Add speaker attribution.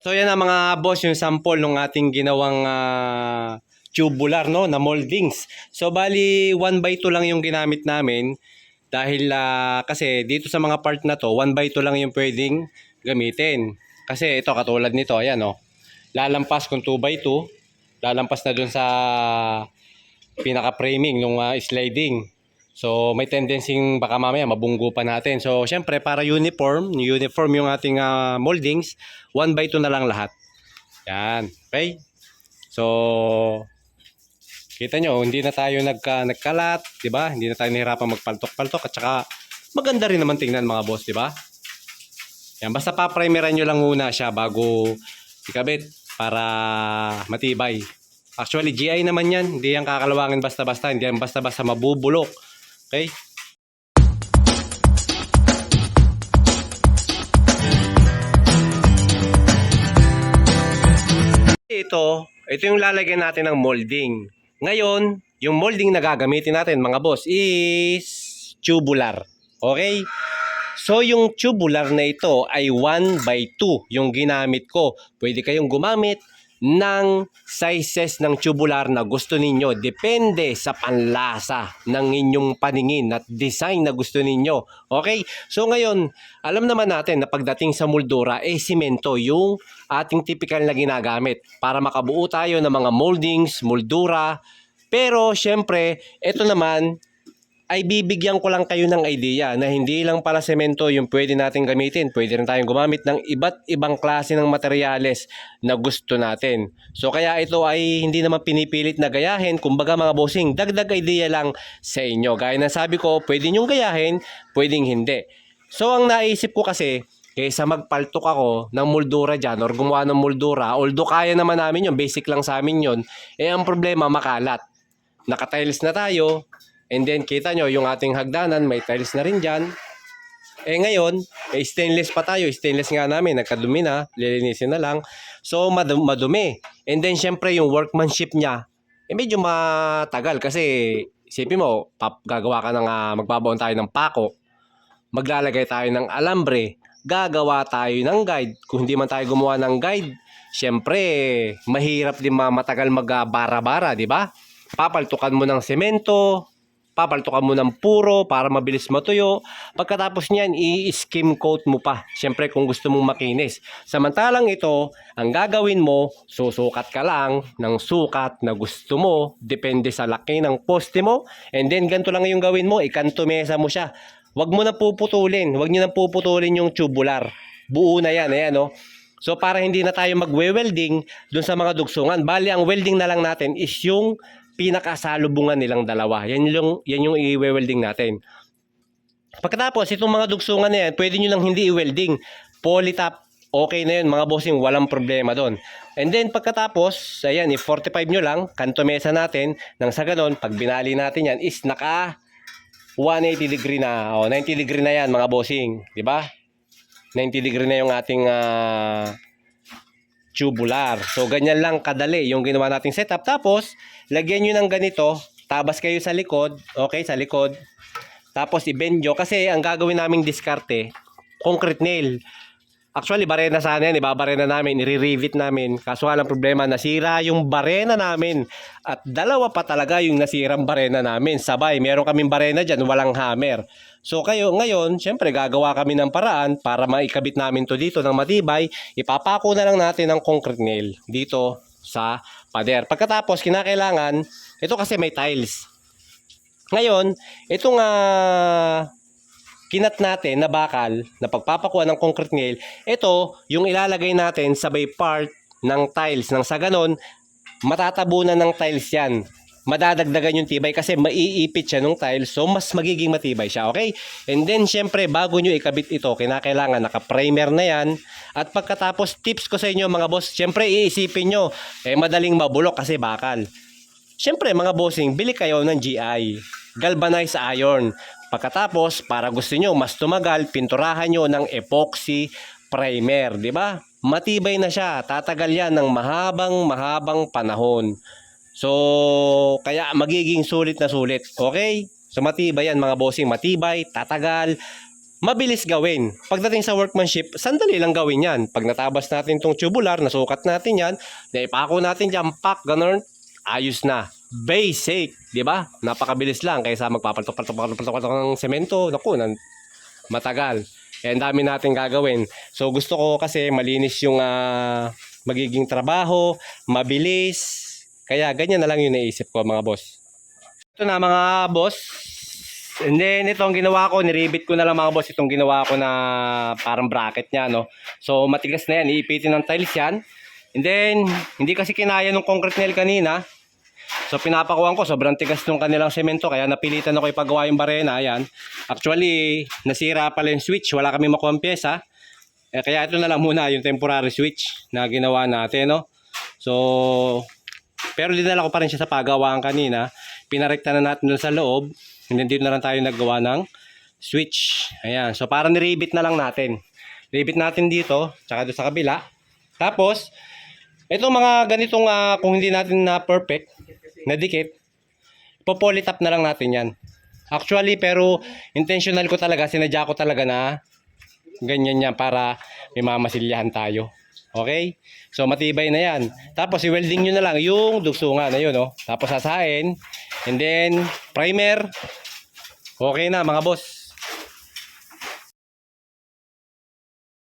Speaker 1: So yan ang mga boss yung sample ng ating ginawang ah, tubular no na moldings. So bali 1 by 2 lang yung ginamit namin dahil ah, kasi dito sa mga part na to 1 by 2 lang yung pwedeng gamitin. Kasi ito katulad nito ayan oh. Lalampas kung 2 by 2, lalampas na dun sa pinaka framing nung ah, sliding. So may tendency baka mamaya mabunggo pa natin. So syempre para uniform, uniform yung ating ah, moldings, 1 by 2 na lang lahat. Yan. Okay? So kita nyo, hindi na tayo nagka, nagkalat, di ba? Hindi na tayo nahirapan magpaltok-paltok at saka maganda rin naman tingnan mga boss, di ba? Yan, basta pa-primeran nyo lang muna siya bago ikabit para matibay. Actually, GI naman yan. Hindi yan kakalawangin basta-basta. Hindi yan basta-basta mabubulok. Okay? Ito, ito yung lalagyan natin ng molding. Ngayon, yung molding na gagamitin natin mga boss is tubular. Okay? So yung tubular na ito ay 1 by 2 yung ginamit ko. Pwede kayong gumamit ng sizes ng tubular na gusto ninyo. Depende sa panlasa ng inyong paningin at design na gusto ninyo. Okay? So ngayon, alam naman natin na pagdating sa moldura, eh simento yung ating typical na ginagamit para makabuo tayo ng mga moldings, moldura. Pero syempre, ito naman ay bibigyan ko lang kayo ng idea na hindi lang pala semento yung pwede natin gamitin. Pwede rin tayong gumamit ng iba't ibang klase ng materyales na gusto natin. So kaya ito ay hindi naman pinipilit na gayahin. Kumbaga mga bossing, dagdag idea lang sa inyo. Gaya na sabi ko, pwede nyong gayahin, pwedeng hindi. So ang naisip ko kasi, kaysa magpaltok ako ng moldura dyan or gumawa ng moldura, although kaya naman namin yun, basic lang sa amin yun, eh ang problema makalat. Nakatiles na tayo, And then kita nyo yung ating hagdanan, may tiles na rin dyan. Eh ngayon, eh, stainless pa tayo. Stainless nga namin, nagkadumi na, lilinisin na lang. So mad- madumi. And then syempre yung workmanship niya, eh medyo matagal kasi isipin mo, pap, gagawa ka ng, ah, magbabaon tayo ng pako, maglalagay tayo ng alambre, gagawa tayo ng guide. Kung hindi man tayo gumawa ng guide, syempre, mahirap din ma- matagal magbara-bara, di ba? Papaltukan mo ng semento, papaltukan mo ng puro para mabilis matuyo. Pagkatapos niyan, i-skim coat mo pa. Siyempre kung gusto mong makinis. Samantalang ito, ang gagawin mo, susukat ka lang ng sukat na gusto mo. Depende sa laki ng poste mo. And then ganito lang yung gawin mo, ikantumesa mo siya. Huwag mo na puputulin. Huwag niyo na puputulin yung tubular. Buo na yan. Ayan, no? So para hindi na tayo magwe-welding dun sa mga dugsungan. Bali, ang welding na lang natin is yung pinakasalubungan nilang dalawa. Yan yung, yan yung i-welding natin. Pagkatapos, itong mga dugsungan na yan, pwede nyo lang hindi i-welding. Polytop, okay na yun, mga bossing, walang problema doon. And then, pagkatapos, ayan, i-45 nyo lang, kanto mesa natin, nang sa ganon, pag binali natin yan, is naka 180 degree na, o 90 degree na yan, mga bossing, di ba? 90 degree na yung ating ah, tubular. So, ganyan lang kadali yung ginawa nating setup. Tapos, lagyan nyo ng ganito, tabas kayo sa likod, okay, sa likod. Tapos, i-bend nyo. Kasi, ang gagawin naming diskarte, concrete nail. Actually, barena sana yan, ibabarena namin, i-rivet namin. Kaso walang problema, nasira yung barena namin. At dalawa pa talaga yung nasirang barena namin. Sabay, meron kaming barena dyan, walang hammer. So kayo, ngayon, syempre gagawa kami ng paraan para maikabit namin to dito ng matibay. Ipapako na lang natin ng concrete nail dito sa pader. Pagkatapos, kinakailangan, ito kasi may tiles. Ngayon, itong ah, kinat natin na bakal na pagpapakuha ng concrete nail, ito yung ilalagay natin sabay part ng tiles. Nang sa ganon, matatabunan ng tiles yan. Madadagdagan yung tibay kasi maiipit siya ng tiles so mas magiging matibay siya, okay? And then syempre bago nyo ikabit ito, kinakailangan naka-primer na yan. At pagkatapos tips ko sa inyo mga boss, syempre iisipin nyo, eh madaling mabulok kasi bakal. Siyempre mga bossing, bili kayo ng GI, galvanized iron. Pagkatapos, para gusto nyo mas tumagal, pinturahan nyo ng epoxy primer, di ba? Matibay na siya, tatagal yan ng mahabang mahabang panahon. So, kaya magiging sulit na sulit, okay? So matibay yan mga bossing, matibay, tatagal, mabilis gawin. Pagdating sa workmanship, sandali lang gawin yan. Pag natabas natin tong tubular, nasukat natin yan, naipako natin dyan, pack, ganun, ayos na. Basic, di ba? Napakabilis lang kaysa magpapaltok-paltok-paltok ng semento. Naku, nan, matagal. Eh, ang dami natin gagawin. So, gusto ko kasi malinis yung ah, magiging trabaho, mabilis. Kaya, ganyan na lang yung naisip ko, mga boss. Ito na, mga boss. And then, itong ginawa ko, niribit ko na lang mga boss, itong ginawa ko na parang bracket niya, no? So, matigas na yan, iipitin ng tiles yan. And then, hindi kasi kinaya nung concrete nail kanina. So, pinapakuhan ko, sobrang tigas nung kanilang semento, kaya napilitan ako ipagawa yung barena, ayan. Actually, nasira pala yung switch, wala kami makuha pyesa. Eh, kaya ito na lang muna, yung temporary switch na ginawa natin, no? So, pero dinala ko pa rin siya sa pagawaan kanina. Pinarekta na natin sa loob. And then dito na lang tayo naggawa ng switch. Ayan. So para niribit na lang natin. Ribit natin dito, tsaka doon sa kabila. Tapos, itong mga ganitong ah, kung hindi natin na perfect, na dikit, popolitap na lang natin yan. Actually, pero intentional ko talaga, sinadya ko talaga na ganyan yan para may mamasilyahan tayo. Okay? So, matibay na yan. Tapos, i-welding nyo na lang yung dugsungan na yun, no? Tapos, sasahin. And then, primer. Okay na, mga boss.